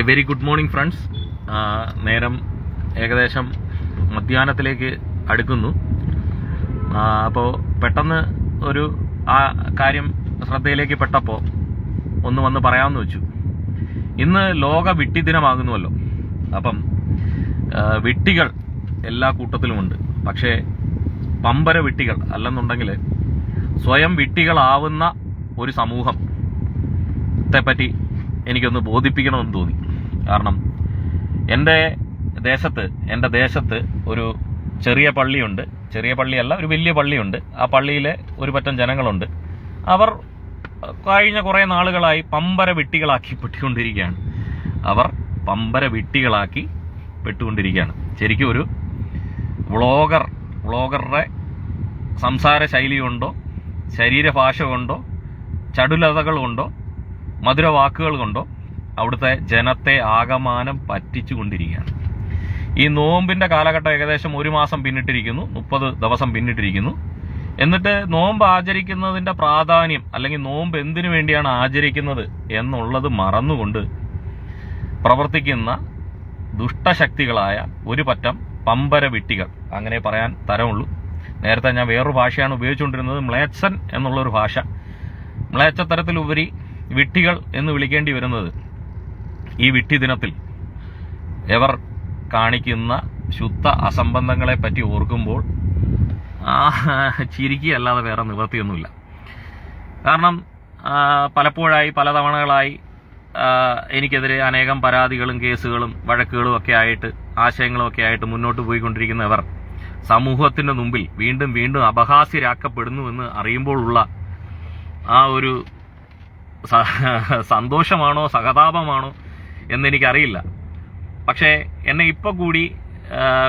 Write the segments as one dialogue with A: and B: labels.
A: A very good morning friends നേരം ഏകദേശം മധ്യാഹ്നത്തിലേക്ക് അടുക്കുന്നു. അപ്പോൾ പെട്ടെന്ന് ഒരു ആ കാര്യം ശ്രദ്ധയിലേക്ക് പെട്ടപ്പോൾ ഒന്ന് വന്ന് പറയാമെന്ന് വെച്ചു. ഇന്ന് ലോക വിട്ടി ദിനമാകുന്നുവല്ലോ. അപ്പം വിട്ടികൾ എല്ലാ കൂട്ടത്തിലുമുണ്ട്. പക്ഷേ പമ്പര വിട്ടികൾ അല്ലെന്നുണ്ടെങ്കിൽ സ്വയം വിട്ടികളാവുന്ന ഒരു സമൂഹത്തെപ്പറ്റി പറ്റി എനിക്കൊന്ന് ബോധിപ്പിക്കണമെന്ന് തോന്നി. കാരണം എന്റെ ദേശത്ത് എന്റെ ദേശത്ത് ഒരു ചെറിയ പള്ളിയുണ്ട്. ചെറിയ പള്ളിയല്ല ഒരു വലിയ പള്ളിയുണ്ട്. ആ പള്ളിയിലെ ഒരു പറ്റം ജനങ്ങളുണ്ട്. അവർ കഴിഞ്ഞ കുറേ നാളുകളായി പമ്പര വിട്ടികളാക്കി പെട്ടുകൊണ്ടിരിക്കുകയാണ്. അവർ പമ്പര വിട്ടികളാക്കി പെട്ടുകൊണ്ടിരിക്കുകയാണ്. ശരിക്കും ഒരു വ്ളോഗർ വ്ളോഗറുടെ സംസാര ശൈലി കൊണ്ടോ ശരീരഭാഷ കൊണ്ടോ ചടുലതകൾ കൊണ്ടോ മധുരവാക്കുകൾ കൊണ്ടോ അവിടുത്തെ ജനത്തെ ആകമാനം പറ്റിച്ചുകൊണ്ടിരിക്കുകയാണ്. ഈ നോമ്പിന്റെ കാലഘട്ടം ഏകദേശം ഒരു മാസം പിന്നിട്ടിരിക്കുന്നു മുപ്പത് ദിവസം പിന്നിട്ടിരിക്കുന്നു. എന്നിട്ട് നോമ്പ് ആചരിക്കുന്നതിന്റെ പ്രാധാന്യം അല്ലെങ്കിൽ നോമ്പ് എന്തിനു വേണ്ടിയാണ് ആചരിക്കുന്നത് എന്നുള്ളത് മറന്നുകൊണ്ട് പ്രവർത്തിക്കുന്ന ദുഷ്ടശക്തികളായ ഒരു പറ്റം പമ്പര വിട്ടികൾ. അങ്ങനെ പറയാൻ തരമുള്ളൂ. നേരത്തെ ഞാൻ വേറൊരു ഭാഷയാണ് ഉപയോഗിച്ചുകൊണ്ടിരുന്നത് മ്ലേച്ഛൻ എന്നുള്ളൊരു ഭാഷ. മ്ലേച്ചത്തരത്തിലുപരി വിട്ടികൾ എന്ന് വിളിക്കേണ്ടി വരുന്നത് ഈ വിട്ടി ദിനത്തിൽ എവർ കാണിക്കുന്ന ശുദ്ധ അസംബന്ധങ്ങളെ പറ്റി ഓർക്കുമ്പോൾ ചിരിക്കുകയല്ലാതെ വേറെ നിവൃത്തിയൊന്നുമില്ല. കാരണം പലപ്പോഴായി പല തവണകളായി എനിക്കെതിരെ അനേകം പരാതികളും കേസുകളും വഴക്കുകളും ഒക്കെ ആയിട്ട് ആശയങ്ങളും ഒക്കെ ആയിട്ട് മുന്നോട്ട് പോയിക്കൊണ്ടിരിക്കുന്നവർ സമൂഹത്തിന്റെ മുമ്പിൽ വീണ്ടും വീണ്ടും അപഹാസ്യരാക്കപ്പെടുന്നുവെന്ന് അറിയുമ്പോഴുള്ള ആ ഒരു സന്തോഷമാണോ സഹതാപമാണോ എന്നെനിക്കറിയില്ല. പക്ഷേ എന്നെ ഇപ്പോൾ കൂടി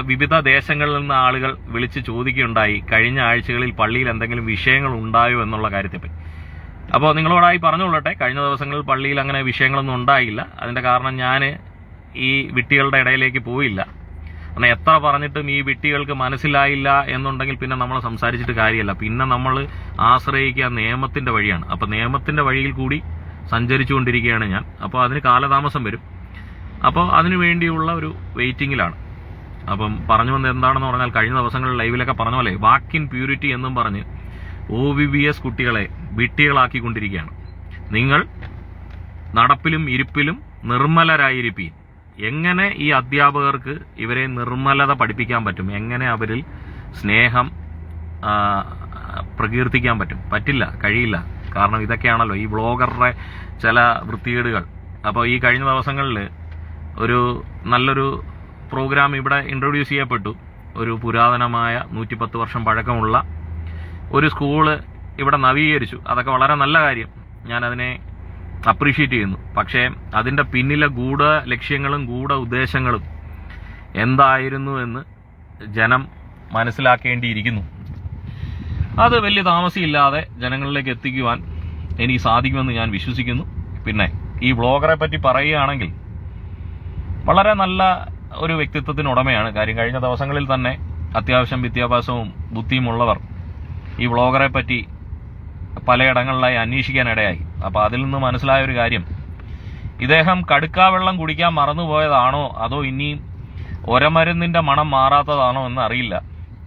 A: വിവിധ ദേശങ്ങളിൽ നിന്ന് ആളുകൾ വിളിച്ച് ചോദിക്കുകയുണ്ടായി. കഴിഞ്ഞ ആഴ്ചകളിൽ പള്ളിയിൽ എന്തെങ്കിലും വിഷയങ്ങൾ ഉണ്ടായോ എന്നുള്ള കാര്യത്തെപ്പറ്റി. അപ്പോൾ നിങ്ങളോടായി പറഞ്ഞുകൊള്ളട്ടെ കഴിഞ്ഞ ദിവസങ്ങളിൽ പള്ളിയിൽ അങ്ങനെ വിഷയങ്ങളൊന്നും ഉണ്ടായില്ല. അതിന്റെ കാരണം ഞാൻ ഈ വിട്ടികളുടെ ഇടയിലേക്ക് പോയില്ല. കാരണം എത്ര പറഞ്ഞിട്ടും ഈ വിട്ടികൾക്ക് മനസ്സിലായില്ല എന്നുണ്ടെങ്കിൽ പിന്നെ നമ്മൾ സംസാരിച്ചിട്ട് കാര്യമല്ല പിന്നെ നമ്മൾ ആശ്രയിക്കുക നിയമത്തിന്റെ വഴിയാണ്. അപ്പൊ നിയമത്തിന്റെ വഴിയിൽ കൂടി സഞ്ചരിച്ചുകൊണ്ടിരിക്കുകയാണ് ഞാൻ. അപ്പോൾ അതിന് കാലതാമസം വരും. അപ്പോൾ അതിനു വേണ്ടിയുള്ള ഒരു വെയിറ്റിംഗിലാണ് അപ്പം പറഞ്ഞു വന്നത് എന്താണെന്ന് പറഞ്ഞാൽ കഴിഞ്ഞ ദിവസങ്ങളിൽ ലൈവിലൊക്കെ പറഞ്ഞ പോലെ വാക്കിൻ പ്യൂരിറ്റി എന്നും പറഞ്ഞ് ഒ വി ബി എസ് കുട്ടികളെ വിട്ടികളാക്കിക്കൊണ്ടിരിക്കുകയാണ് നിങ്ങൾ നടപ്പിലും ഇരിപ്പിലും നിർമ്മലരായിരിക്കും എങ്ങനെ ഈ അധ്യാപകർക്ക് ഇവരെ നിർമ്മലത പഠിപ്പിക്കാൻ പറ്റും? എങ്ങനെ അവരിൽ സ്നേഹം പ്രകീർത്തിക്കാൻ പറ്റും? പറ്റില്ല കഴിയില്ല. കാരണം ഇതൊക്കെയാണല്ലോ ഈ ബ്ലോഗറുടെ ചില വൃത്തികേടുകൾ. അപ്പോൾ ഈ കഴിഞ്ഞ ദിവസങ്ങളിൽ ഒരു നല്ലൊരു പ്രോഗ്രാം ഇവിടെ ഇൻട്രൊഡ്യൂസ് ചെയ്യപ്പെട്ടു. ഒരു പുരാതനമായ നൂറ്റിപ്പത്ത് വർഷം പഴക്കമുള്ള ഒരു സ്കൂൾ ഇവിടെ നവീകരിച്ചു. അതൊക്കെ വളരെ നല്ല കാര്യം. ഞാനതിനെ അപ്രീഷിയേറ്റ് ചെയ്യുന്നു. പക്ഷേ അതിന്റെ പിന്നിലെ ഗൂഢ ലക്ഷ്യങ്ങളും ഗൂഢ ഉദ്ദേശങ്ങളും എന്തായിരുന്നു എന്ന് ജനം മനസ്സിലാക്കേണ്ടിയിരിക്കുന്നു. അത് വലിയ താമസിയില്ലാതെ ജനങ്ങളിലേക്ക് എത്തിക്കുവാൻ എനിക്ക് സാധിക്കുമെന്ന് ഞാൻ വിശ്വസിക്കുന്നു. പിന്നെ ഈ വ്ളോഗറെ പറ്റി പറയുകയാണെങ്കിൽ വളരെ നല്ല ഒരു വ്യക്തിത്വത്തിന് ഉടമയാണ്. കാര്യം കഴിഞ്ഞ ദിവസങ്ങളിൽ തന്നെ അത്യാവശ്യം വിദ്യാഭ്യാസവും ബുദ്ധിയുമുള്ളവർ ഈ വ്ളോഗറെ പറ്റി പലയിടങ്ങളിലായി അന്വേഷിക്കാനിടയായി. അപ്പോൾ അതിൽ നിന്ന് മനസ്സിലായ ഒരു കാര്യം. ഇദ്ദേഹം കടുക്കാവെള്ളം കുടിക്കാൻ മറന്നുപോയതാണോ? അതോ ഇനിയും ഒരമരുന്നിന്റെ മണം മാറാത്തതാണോ എന്ന് അറിയില്ല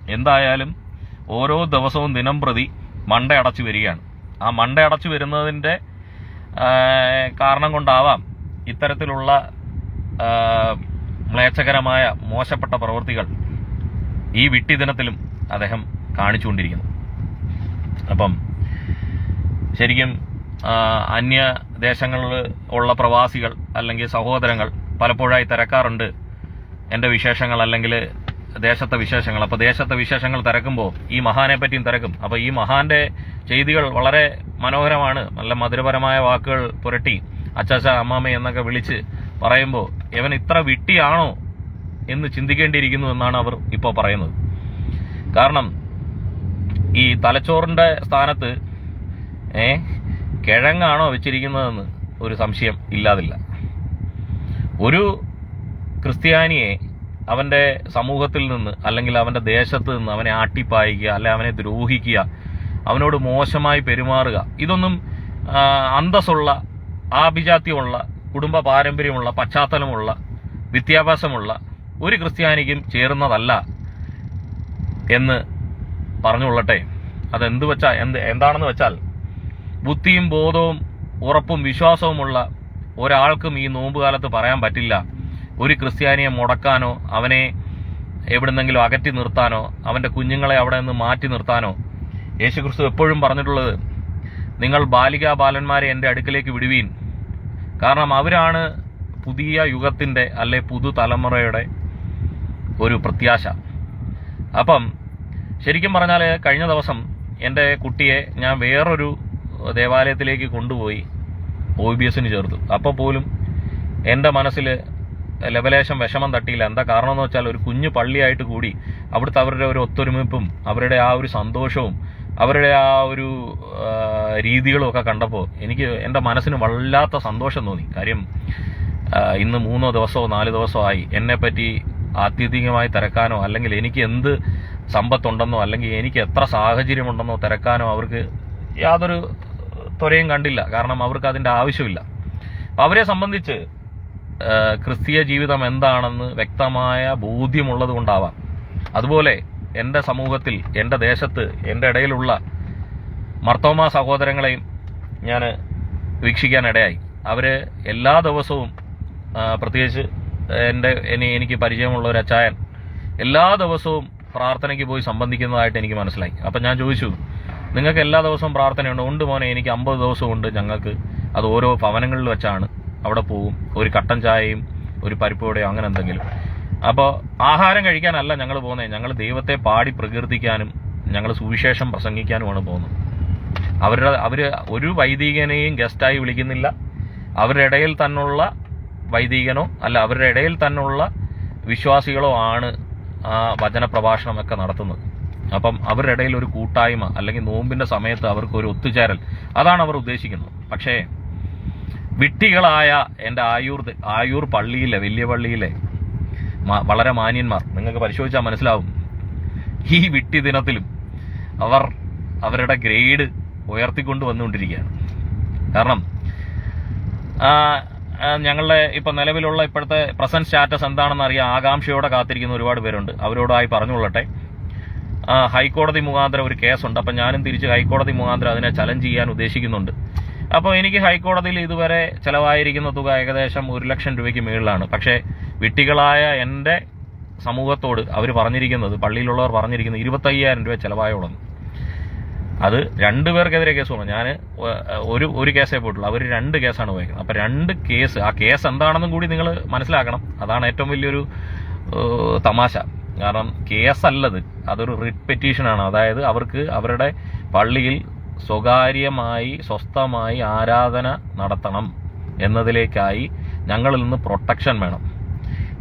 A: എന്തായാലും ഓരോ ദിവസവും ദിനം പ്രതി മണ്ട അടച്ചു വരികയാണ്. ആ മണ്ട അടച്ചു വരുന്നതിന്റെ കാരണം കൊണ്ടാവാം ഇത്തരത്തിലുള്ള മ്ലേച്ഛകരമായ മോശപ്പെട്ട പ്രവൃത്തികൾ ഈ വിട്ടി ദിനത്തിലും അദ്ദേഹം കാണിച്ചുകൊണ്ടിരിക്കുന്നു. അപ്പം ശരിക്കും അന്യ ദേശങ്ങളിൽ ഉള്ള പ്രവാസികൾ അല്ലെങ്കിൽ സഹോദരങ്ങൾ പലപ്പോഴായി തിരക്കാറുണ്ട്. എന്റെ വിശേഷങ്ങൾ അല്ലെങ്കിൽ ദേശത്തെ വിശേഷങ്ങൾ. അപ്പോൾ ദേശത്തെ വിശേഷങ്ങൾ തിരക്കുമ്പോൾ ഈ മഹാനെ പറ്റിയും തിരക്കും. അപ്പോൾ ഈ മഹാന്റെ ചെയ്തികൾ വളരെ മനോഹരമാണ്. നല്ല മധുരപരമായ വാക്കുകൾ പുരട്ടി അച്ചാച്ച അമ്മാമ്മ എന്നൊക്കെ വിളിച്ച് പറയുമ്പോൾ ഇവൻ ഇത്ര വിട്ടിയാണോ എന്ന് ചിന്തിക്കേണ്ടിയിരിക്കുന്നു എന്നാണ് അവർ ഇപ്പോൾ പറയുന്നത്. കാരണം ഈ തലച്ചോറിന്റെ സ്ഥാനത്ത് ഏ കിഴങ്ങാണോ വെച്ചിരിക്കുന്നതെന്ന് ഒരു സംശയം ഇല്ലാതില്ല. ഒരു ക്രിസ്ത്യാനിയെ അവന്റെ സമൂഹത്തിൽ നിന്ന് അല്ലെങ്കിൽ അവന്റെ ദേശത്ത് നിന്ന് അവനെ ആട്ടിപ്പായിക്കുക അല്ലെ അവനെ ദ്രോഹിക്കുക അവനോട് മോശമായി പെരുമാറുക ഇതൊന്നും അന്തസ്സുള്ള ആഭിജാത്യമുള്ള കുടുംബ പാരമ്പര്യമുള്ള പശ്ചാത്തലമുള്ള വിദ്യാഭ്യാസമുള്ള ഒരു ക്രിസ്ത്യാനിക്കും ചേരുന്നതല്ല എന്ന് പറഞ്ഞുകൊള്ളട്ടെ. അതെന്ത് വെച്ചാൽ എന്ത് എന്താണെന്ന് വെച്ചാൽ ബുദ്ധിയും ബോധവും ഉറപ്പും വിശ്വാസവുമുള്ള ഒരാൾക്കും ഈ നോമ്പുകാലത്ത് പറയാൻ പറ്റില്ല. ഒരു ക്രിസ്ത്യാനിയെ മുടക്കാനോ അവനെ എവിടുന്നെങ്കിലും അകറ്റി നിർത്താനോ അവന്റെ കുഞ്ഞുങ്ങളെ അവിടെ നിന്ന് മാറ്റി നിർത്താനോ? യേശുക്രിസ്തു എപ്പോഴും പറഞ്ഞിട്ടുള്ളത് നിങ്ങൾ ബാലികാ ബാലന്മാരെ എന്റെ അടുക്കിലേക്ക് വിടുവീൻ. കാരണം അവരാണ് പുതിയ യുഗത്തിന്റെ അല്ലെ പുതുതലമുറയുടെ ഒരു പ്രത്യാശ. അപ്പം ശരിക്കും പറഞ്ഞാൽ കഴിഞ്ഞ ദിവസം എന്റെ കുട്ടിയെ ഞാൻ വേറൊരു ദേവാലയത്തിലേക്ക് കൊണ്ടുപോയി ഒ ബി എസിന് ചേർത്തു. അപ്പോൾ പോലും എന്റെ മനസ്സിൽ ലവലേശം വിഷമം തട്ടിയില്ല. എന്താ കാരണം എന്ന് വെച്ചാൽ ഒരു കുഞ്ഞു പള്ളിയായിട്ട് കൂടി അവിടുത്തെ അവരുടെ ഒരു ഒത്തൊരുമിപ്പും അവരുടെ ആ ഒരു സന്തോഷവും അവരുടെ ആ ഒരു രീതികളും ഒക്കെ കണ്ടപ്പോൾ എനിക്ക് എന്റെ മനസ്സിന് വല്ലാത്ത സന്തോഷം തോന്നി. കാര്യം ഇന്ന് മൂന്നോ ദിവസമോ നാല് ദിവസമോ ആയി. എന്നെപ്പറ്റി ആത്യന്തികമായി തിരക്കാനോ അല്ലെങ്കിൽ എനിക്ക് എന്ത് സമ്പത്തുണ്ടെന്നോ അല്ലെങ്കിൽ എനിക്ക് എത്ര സാഹചര്യമുണ്ടെന്നോ തിരക്കാനോ അവർക്ക് യാതൊരു ത്വരയും കണ്ടില്ല. കാരണം അവർക്ക് അതിന്റെ ആവശ്യമില്ല. അവരെ സംബന്ധിച്ച് ക്രിസ്തീയ ജീവിതം എന്താണെന്ന് വ്യക്തമായ ബോധ്യമുള്ളത് കൊണ്ടാവാം. അതുപോലെ എന്റെ സമൂഹത്തിൽ എന്റെ ദേശത്ത് എന്റെ ഇടയിലുള്ള മർത്തോമ സഹോദരങ്ങളെയും ഞാൻ വീക്ഷിക്കാനിടയായി. അവർ എല്ലാ ദിവസവും പ്രത്യേകിച്ച് എന്റെ ഇനി എനിക്ക് പരിചയമുള്ള ഒരു അച്ചായൻ എല്ലാ ദിവസവും പ്രാർത്ഥനയ്ക്ക് പോയി സംബന്ധിക്കുന്നതായിട്ട് എനിക്ക് മനസ്സിലായി. അപ്പം ഞാൻ ചോദിച്ചു നിങ്ങൾക്ക് എല്ലാ ദിവസവും പ്രാർത്ഥനയുണ്ട്? ഉണ്ട് മോനെ എനിക്ക് അമ്പത് ദിവസമുണ്ട് ഞങ്ങൾക്ക്. അത് ഓരോ ഭവനങ്ങളിൽ വെച്ചാണ്. അവിടെ പോവും. ഒരു കട്ടൻ ചായയും ഒരു പരിപ്പോടെയോ അങ്ങനെ എന്തെങ്കിലും. അപ്പോൾ ആഹാരം കഴിക്കാനല്ല ഞങ്ങൾ പോകുന്നത് ഞങ്ങൾ ദൈവത്തെ പാടി പ്രകീർത്തിക്കാനും ഞങ്ങൾ സുവിശേഷം പ്രസംഗിക്കാനുമാണ് പോകുന്നത്. അവരുടെ അവർ ഒരു വൈദികനെയും ഗസ്റ്റായി വിളിക്കുന്നില്ല. അവരുടെ ഇടയിൽ തന്നുള്ള വൈദികനോ അല്ല അവരുടെ ഇടയിൽ തന്നുള്ള വിശ്വാസികളോ ആണ് ആ വചന പ്രഭാഷണമൊക്കെ നടത്തുന്നത്. അപ്പം അവരുടെ ഇടയിൽ ഒരു കൂട്ടായ്മ അല്ലെങ്കിൽ നോമ്പിന്റെ സമയത്ത് അവർക്ക് ഒരു ഒത്തുചേരൽ അതാണ് അവർ ഉദ്ദേശിക്കുന്നത്. പക്ഷേ വിട്ടികളായ എന്റെ ആയൂർ ആയൂർ പള്ളിയിലെ വലിയ പള്ളിയിലെ വളരെ മാന്യന്മാർ. നിങ്ങൾക്ക് പരിശോധിച്ചാൽ മനസ്സിലാവും. ഈ വിട്ടി ദിനത്തിലും അവർ അവരുടെ ഗ്രേഡ് ഉയർത്തിക്കൊണ്ട് വന്നുകൊണ്ടിരിക്കുകയാണ്. കാരണം ഞങ്ങളുടെ ഇപ്പൊ നിലവിലുള്ള ഇപ്പോഴത്തെ പ്രസന്റ് സ്റ്റാറ്റസ് എന്താണെന്ന് അറിയാൻ ആകാംക്ഷയോടെ കാത്തിരിക്കുന്ന ഒരുപാട് പേരുണ്ട്. അവരോടായി പറഞ്ഞുകൊള്ളട്ടെ. ഹൈക്കോടതി മുഖാന്തരം ഒരു കേസുണ്ട്. അപ്പം ഞാനും തിരിച്ച് ഹൈക്കോടതി മുഖാന്തരം അതിനെ ചലഞ്ച് ചെയ്യാൻ ഉദ്ദേശിക്കുന്നുണ്ട്. അപ്പോൾ എനിക്ക് ഹൈക്കോടതിയിൽ ഇതുവരെ ചിലവായിരിക്കുന്ന തുക ഏകദേശം ഒരു ലക്ഷം രൂപയ്ക്ക് മുകളിലാണ് പക്ഷേ വിട്ടികളായ എന്റെ സമൂഹത്തോട് അവർ പറഞ്ഞിരിക്കുന്നത് പള്ളിയിലുള്ളവർ പറഞ്ഞിരിക്കുന്നത് ഇരുപത്തയ്യായിരം രൂപ ചെലവായോളെന്ന്. അത് രണ്ടുപേർക്കെതിരെ കേസ് വന്നു. ഞാൻ ഒരു ഒരു കേസേ പോയിട്ടുള്ളൂ. അവർ രണ്ട് കേസാണ് പോയേക്കുന്നത് അപ്പൊ രണ്ട് കേസ് ആ കേസ് എന്താണെന്നും കൂടി നിങ്ങൾ മനസ്സിലാക്കണം. അതാണ് ഏറ്റവും വലിയൊരു തമാശ. കാരണം കേസല്ലത്. അതൊരു റിട്ട് പെറ്റീഷനാണ്. അതായത് അവർക്ക് അവരുടെ പള്ളിയിൽ സ്വകാര്യമായി സ്വസ്ഥമായി ആരാധന നടത്തണം എന്നതിലേക്കായി ഞങ്ങളിൽ നിന്ന് പ്രൊട്ടക്ഷൻ വേണം.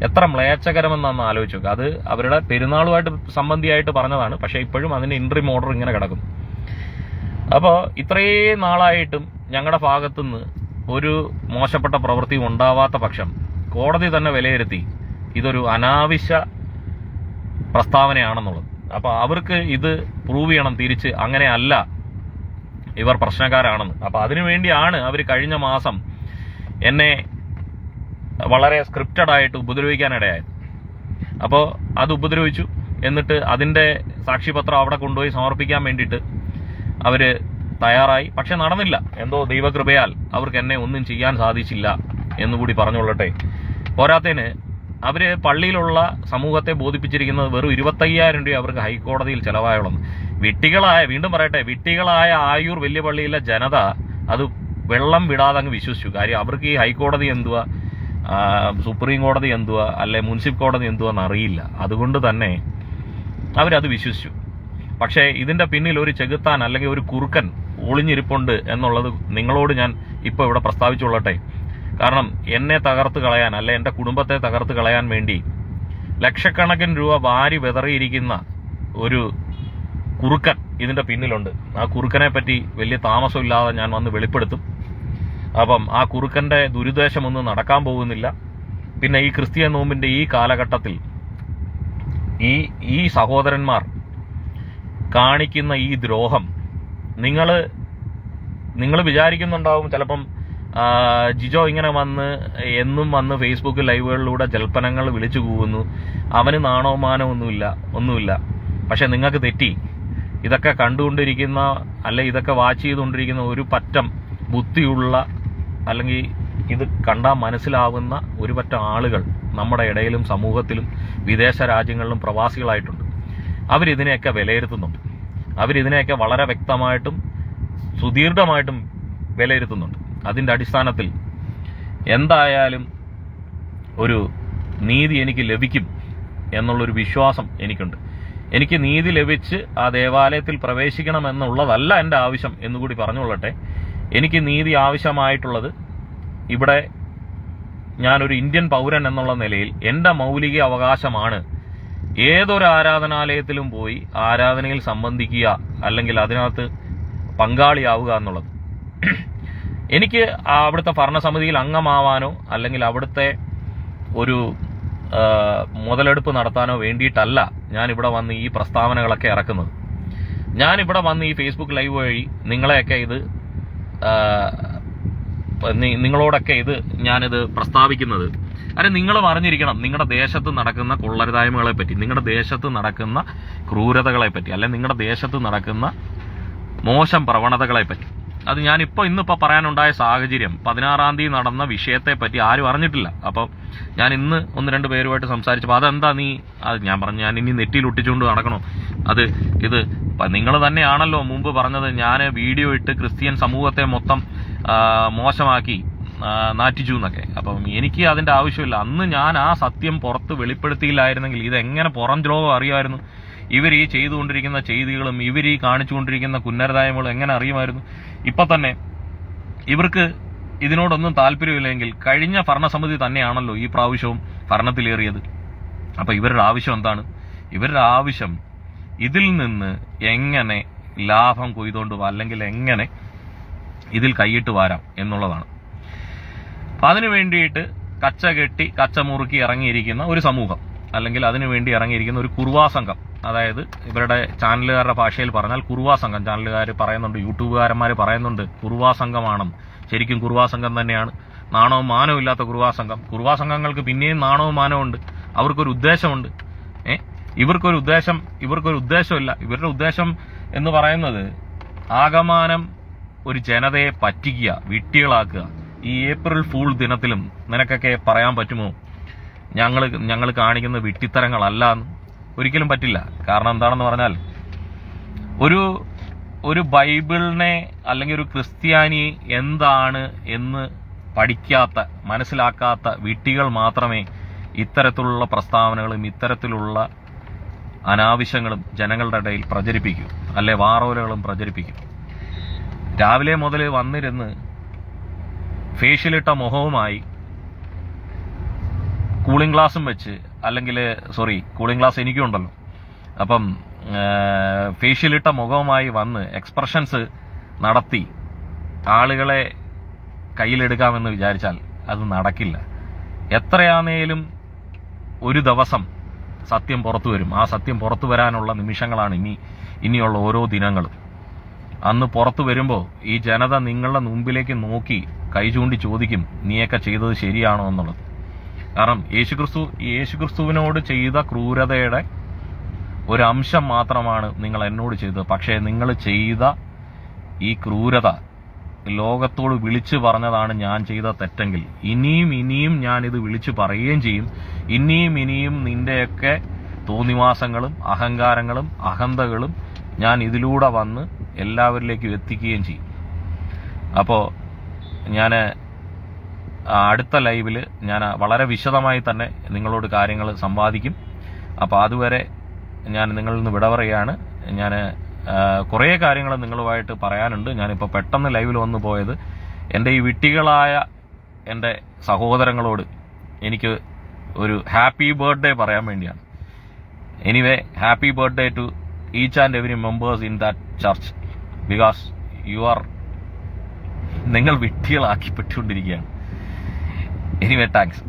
A: എത്ര മ്ലേച്ഛകരമെന്നാന്ന് ആലോചിച്ചു അത് അവരുടെ പെരുന്നാളുമായിട്ട് സംബന്ധിയായിട്ട് പറഞ്ഞതാണ്. പക്ഷെ ഇപ്പോഴും അതിന്റെ ഇൻട്രി മോഡർ ഇങ്ങനെ കിടക്കും അപ്പോൾ ഇത്രയും നാളായിട്ടും ഞങ്ങളുടെ ഭാഗത്തുനിന്ന് ഒരു മോശപ്പെട്ട പ്രവൃത്തി ഉണ്ടാവാത്ത പക്ഷം കോടതി തന്നെ വിലയിരുത്തി ഇതൊരു അനാവശ്യ പ്രസ്താവനയാണെന്നുള്ളത്. അപ്പോൾ അവർക്ക് ഇത് പ്രൂവ് ചെയ്യണം തിരിച്ച്. അങ്ങനെയല്ല. ഇവർ പ്രശ്നക്കാരാണെന്ന്. അപ്പോൾ അതിനു വേണ്ടിയാണ് അവർ കഴിഞ്ഞ മാസം എന്നെ വളരെ സ്ക്രിപ്റ്റഡ് ആയിട്ട് ഉപദ്രവിക്കാനിടയായത്. അപ്പോൾ അത് ഉപദ്രവിച്ചു. എന്നിട്ട് അതിന്റെ സാക്ഷിപത്രം അവിടെ കൊണ്ടുപോയി സമർപ്പിക്കാൻ വേണ്ടിയിട്ട് അവർ തയ്യാറായി. പക്ഷെ നടന്നില്ല. എന്തോ ദൈവകൃപയാൽ അവർക്ക് എന്നെ ഒന്നും ചെയ്യാൻ സാധിച്ചില്ല എന്നുകൂടി പറഞ്ഞുകൊള്ളട്ടെ. പോരാത്തതിന് അവർ പള്ളിയിലുള്ള സമൂഹത്തെ ബോധിപ്പിച്ചിരിക്കുന്നത് വെറും ഇരുപത്തയ്യായിരം രൂപ അവർക്ക് ഹൈക്കോടതിയിൽ ചെലവായോളം വിട്ടികളായ വീണ്ടും പറയട്ടെ വിട്ടികളായ ആയൂർ വലിയ പള്ളിയിലെ ജനത അത് വെള്ളം വിടാതെ അങ്ങ് വിശ്വസിച്ചു. കാര്യം അവർക്ക് ഈ ഹൈക്കോടതി എന്തുവാ? സുപ്രീം കോടതി എന്തുവാ? അല്ലെ മുനിസിപ്പൽ കോടതി എന്തുവാ അറിയില്ല. അതുകൊണ്ട് തന്നെ അവരത് വിശ്വസിച്ചു. പക്ഷേ ഇതിന്റെ പിന്നിൽ ഒരു ചെകുത്താൻ അല്ലെങ്കിൽ ഒരു കുറുക്കൻ ഒളിഞ്ഞിരിപ്പുണ്ട് എന്നുള്ളത് നിങ്ങളോട് ഞാൻ ഇപ്പോൾ ഇവിടെ പ്രസ്താവിച്ചുകൊള്ളട്ടെ. കാരണം എന്നെ തകർത്ത് കളയാൻ അല്ലെ എന്റെ കുടുംബത്തെ തകർത്ത് കളയാൻ വേണ്ടി ലക്ഷക്കണക്കിന് രൂപ വാരി വിതറിയിരിക്കുന്ന ഒരു കുറുക്കൻ ഇതിന്റെ പിന്നിലുണ്ട്. ആ കുറുക്കനെ പറ്റി വലിയ താമസമില്ലാതെ ഞാൻ വന്ന് വെളിപ്പെടുത്തും. അപ്പം ആ കുറുക്കന്റെ ദുരുദ്ദേശമൊന്നും നടക്കാൻ പോകുന്നില്ല. പിന്നെ ഈ ക്രിസ്ത്യൻ നോമ്പിന്റെ ഈ കാലഘട്ടത്തിൽ ഈ ഈ സഹോദരന്മാർ കാണിക്കുന്ന ഈ ദ്രോഹം നിങ്ങൾ നിങ്ങൾ വിചാരിക്കുന്നുണ്ടാവും ചിലപ്പം ജിജോ ഇങ്ങനെ വന്ന് എന്നും വന്ന് ഫേസ്ബുക്ക് ലൈവുകളിലൂടെ ജൽപ്പനങ്ങൾ വിളിച്ചു കൂവുന്നു. അവന് നാണോ മാനോ ഒന്നുമില്ല ഒന്നുമില്ല. പക്ഷെ നിങ്ങൾക്ക് തെറ്റി. ഇതൊക്കെ കണ്ടുകൊണ്ടിരിക്കുന്ന അല്ലെ ഇതൊക്കെ വാച്ച് ചെയ്തുകൊണ്ടിരിക്കുന്ന ഒരു പറ്റം ബുദ്ധിയുള്ള അല്ലെങ്കിൽ ഇത് കണ്ടാൽ മനസ്സിലാവുന്ന ഒരു പറ്റം ആളുകൾ നമ്മുടെ ഇടയിലും സമൂഹത്തിലും വിദേശ രാജ്യങ്ങളിലും പ്രവാസികളായിട്ടുണ്ട്. അവരിതിനെയൊക്കെ വിലയിരുത്തുന്നുണ്ട്. അവരിതിനെയൊക്കെ വളരെ വ്യക്തമായിട്ടും സുദീർഘമായിട്ടും വിലയിരുത്തുന്നുണ്ട്. അതിന്റെ അടിസ്ഥാനത്തിൽ എന്തായാലും ഒരു നീതി എനിക്ക് ലഭിക്കും എന്നുള്ളൊരു വിശ്വാസം എനിക്കുണ്ട്. എനിക്ക് നീതി ലഭിച്ച് ആ ദേവാലയത്തിൽ പ്രവേശിക്കണം എന്നുള്ളതല്ല എന്റെ ആവശ്യം എന്നുകൂടി പറഞ്ഞുകൊള്ളട്ടെ. എനിക്ക് നീതി ആവശ്യമായിട്ടുള്ളത് ഇവിടെ ഞാനൊരു ഇന്ത്യൻ പൗരൻ എന്നുള്ള നിലയിൽ എന്റെ മൗലിക അവകാശമാണ്. ഏതൊരു ആരാധനാലയത്തിലും പോയി ആരാധനയിൽ സംബന്ധിക്കുക അല്ലെങ്കിൽ അതിനകത്ത് പങ്കാളിയാവുക എന്നുള്ളത്. എനിക്ക് അവിടുത്തെ ഭരണസമിതിയിൽ അംഗമാവാനോ അല്ലെങ്കിൽ അവിടുത്തെ ഒരു മുതലെടുപ്പ് നടത്താനോ വേണ്ടിയിട്ടല്ല ഞാൻ ഇവിടെ വന്ന് ഈ പ്രസ്താവനകളൊക്കെ ഇറക്കുന്നത്. ഞാൻ ഇവിടെ വന്ന് ഈ ഫേസ്ബുക്ക് ലൈവ് വഴി നിങ്ങളെയൊക്കെ ഇത് നിങ്ങളോടൊക്കെ ഇത് ഞാനിത് പ്രസ്താവിക്കുന്നത്. അല്ലെ നിങ്ങളും അറിഞ്ഞിരിക്കണം നിങ്ങളുടെ ദേശത്ത് നടക്കുന്ന കൊള്ളരുതായ്മകളെ പറ്റി നിങ്ങളുടെ ദേശത്ത് നടക്കുന്ന ക്രൂരതകളെ പറ്റി അല്ലെ നിങ്ങളുടെ ദേശത്ത് നടക്കുന്ന മോശം പ്രവണതകളെ പറ്റി അത് ഞാനിപ്പോൾ ഇന്നിപ്പോൾ പറയാനുണ്ടായ സാഹചര്യം. പതിനാറാം തീയതി നടന്ന വിഷയത്തെ പറ്റി ആരും അറിഞ്ഞിട്ടില്ല. അപ്പോൾ ഞാൻ ഇന്ന് ഒന്ന് രണ്ട് പേരുമായിട്ട് സംസാരിച്ചപ്പോൾ അതെന്താ നീ? അത് ഞാൻ പറഞ്ഞു ഞാൻ ഇനി നെറ്റിയിൽ ഒട്ടിച്ചുകൊണ്ട് നടക്കണോ? അത് ഇത് നിങ്ങൾ തന്നെയാണല്ലോ മുമ്പ് പറഞ്ഞത് ഞാൻ വീഡിയോ ഇട്ട് ക്രിസ്ത്യൻ സമൂഹത്തെ മൊത്തം മോശമാക്കി നാറ്റിച്ചു എന്നൊക്കെ. അപ്പം എനിക്ക് അതിന്റെ ആവശ്യമില്ല. അന്ന് ഞാൻ ആ സത്യം പുറത്ത് വെളിപ്പെടുത്തിയില്ലായിരുന്നെങ്കിൽ ഇതെങ്ങനെ പുറം ലോകം അറിയുമായിരുന്നു? ഇവർ ഈ ചെയ്തുകൊണ്ടിരിക്കുന്ന ചെയ്തികളും ഇവർ ഈ കാണിച്ചുകൊണ്ടിരിക്കുന്ന കുന്നരതായ്മകളും എങ്ങനെ അറിയുമായിരുന്നു? ഇപ്പൊ തന്നെ ഇവർക്ക് ഇതിനോടൊന്നും താല്പര്യമില്ലെങ്കിൽ കഴിഞ്ഞ ഭരണസമിതി തന്നെയാണല്ലോ ഈ പ്രാവശ്യവും ഭരണത്തിലേറിയത്. അപ്പൊ ഇവരുടെ ആവശ്യം എന്താണ്? ഇവരുടെ ആവശ്യം ഇതിൽ നിന്ന് എങ്ങനെ ലാഭം കൊയ്തുകൊണ്ട് അല്ലെങ്കിൽ എങ്ങനെ ഇതിൽ കൈയിട്ട് വരാം എന്നുള്ളതാണ്. അപ്പൊ അതിനു വേണ്ടിയിട്ട് കച്ച കെട്ടി കച്ച മുറുക്കി ഇറങ്ങിയിരിക്കുന്ന ഒരു സമൂഹം. അല്ലെങ്കിൽ അതിനു വേണ്ടി ഇറങ്ങിയിരിക്കുന്ന ഒരു കുറുവാ സംഘം. അതായത് ഇവരുടെ ചാനലുകാരുടെ ഭാഷയിൽ പറഞ്ഞാൽ കുറുവാ സംഘം. ചാനലുകാർ പറയുന്നുണ്ട് യൂട്യൂബുകാരന്മാർ പറയുന്നുണ്ട് കുറുവാ സംഘമാണെന്ന് ശരിക്കും കുറുവാ സംഘം തന്നെയാണ്. നാണവും മാനവും ഇല്ലാത്ത കുറുവാ സംഘം. കുറുവാ സംഘങ്ങൾക്ക് പിന്നെയും നാണവും മാനവും ഉണ്ട്. അവർക്കൊരു ഉദ്ദേശമുണ്ട്. ഏ? ഇവർക്കൊരു ഉദ്ദേശം ഇവർക്കൊരു ഉദ്ദേശമില്ല ഇവരുടെ ഉദ്ദേശം എന്ന് പറയുന്നത് ആകമാനം ഒരു ജനതയെ പറ്റിക്കുക വിട്ടികളാക്കുക ഈ ഏപ്രിൽ ഫൂൾ ദിനത്തിലും നിനക്കൊക്കെ പറയാൻ പറ്റുമോ? ഞങ്ങൾ ഞങ്ങൾ കാണിക്കുന്ന വിട്ടിത്തരങ്ങളല്ല ഒരിക്കലും പറ്റില്ല. കാരണം എന്താണെന്ന് പറഞ്ഞാൽ ഒരു ഒരു ബൈബിളിനെ അല്ലെങ്കിൽ ഒരു ക്രിസ്ത്യാനി എന്താണ് എന്ന് പഠിക്കാത്ത മനസ്സിലാക്കാത്ത വിട്ടികൾ മാത്രമേ ഇത്തരത്തിലുള്ള പ്രസ്താവനകളും ഇത്തരത്തിലുള്ള അനാവശ്യങ്ങളും ജനങ്ങളുടെ ഇടയിൽ പ്രചരിപ്പിക്കൂ. അല്ലെ വാറോലകളും പ്രചരിപ്പിക്കും. രാവിലെ മുതൽ വന്നിരുന്ന് ഫേഷ്യലിട്ട മുഖവുമായി കൂളിംഗ് ഗ്ലാസും വെച്ച് അല്ലെങ്കിൽ സോറി കൂളിംഗ് ഗ്ലാസ് എനിക്കും ഉണ്ടല്ലോ. അപ്പം ഫേഷ്യലിട്ട മുഖവുമായി വന്ന് എക്സ്പ്രഷൻസ് നടത്തി ആളുകളെ കയ്യിലെടുക്കാമെന്ന് വിചാരിച്ചാൽ അത് നടക്കില്ല. എത്രയാണേലും ഒരു ദിവസം സത്യം പുറത്തു വരും. ആ സത്യം പുറത്തു വരാനുള്ള നിമിഷങ്ങളാണ് ഇനി ഇനിയുള്ള ഓരോ ദിനങ്ങളും. അന്ന് പുറത്തു വരുമ്പോൾ ഈ ജനത നിങ്ങളുടെ മുമ്പിലേക്ക് നോക്കി കൈ ചൂണ്ടി ചോദിക്കും നീയൊക്കെ ചെയ്തത് ശരിയാണോ? എന്നുള്ളത്. കാരണം യേശുക്രിസ്തു യേശുക്രിസ്തുവിനോട് ചെയ്ത ക്രൂരതയുടെ ഒരു അംശം മാത്രമാണ് നിങ്ങൾ എന്നോട് ചെയ്തത്. പക്ഷേ നിങ്ങൾ ചെയ്ത ഈ ക്രൂരത ലോകത്തോട് വിളിച്ചു പറഞ്ഞതാണ് ഞാൻ ചെയ്ത തെറ്റെങ്കിൽ. ഇനിയും ഇനിയും ഞാൻ ഇത് വിളിച്ചു പറയുകയും ചെയ്യും. ഇനിയും ഇനിയും നിന്റെയൊക്കെ തോന്നിവാസങ്ങളും അഹങ്കാരങ്ങളും അഹന്തകളും ഞാൻ ഇതിലൂടെ വന്ന് എല്ലാവരിലേക്കും എത്തിക്കുകയും ചെയ്യും. അപ്പോൾ ഞാൻ അടുത്ത ലൈവിൽ ഞാൻ വളരെ വിശദമായി തന്നെ നിങ്ങളോട് കാര്യങ്ങൾ സംവാദിക്കും. അപ്പോൾ അതുവരെ ഞാൻ നിങ്ങളിൽ നിന്ന് വിട പറയുകയാണ് ഞാൻ കുറേ കാര്യങ്ങൾ നിങ്ങളുമായിട്ട് പറയാനുണ്ട്. ഞാനിപ്പോൾ പെട്ടെന്ന് ലൈവിൽ വന്നു പോയത് എന്റെ ഈ വിട്ടികളായ എന്റെ സഹോദരങ്ങളോട് എനിക്ക് ഒരു ഹാപ്പി ബർത്ത്ഡേ പറയാൻ വേണ്ടിയാണ്. Anyway happy birthday to each and every members in that church. Because you are നിങ്ങൾ വിട്ടികളാക്കി പെട്ടുകൊണ്ടിരിക്കുകയാണ് എനിവേ താങ്ക്സ്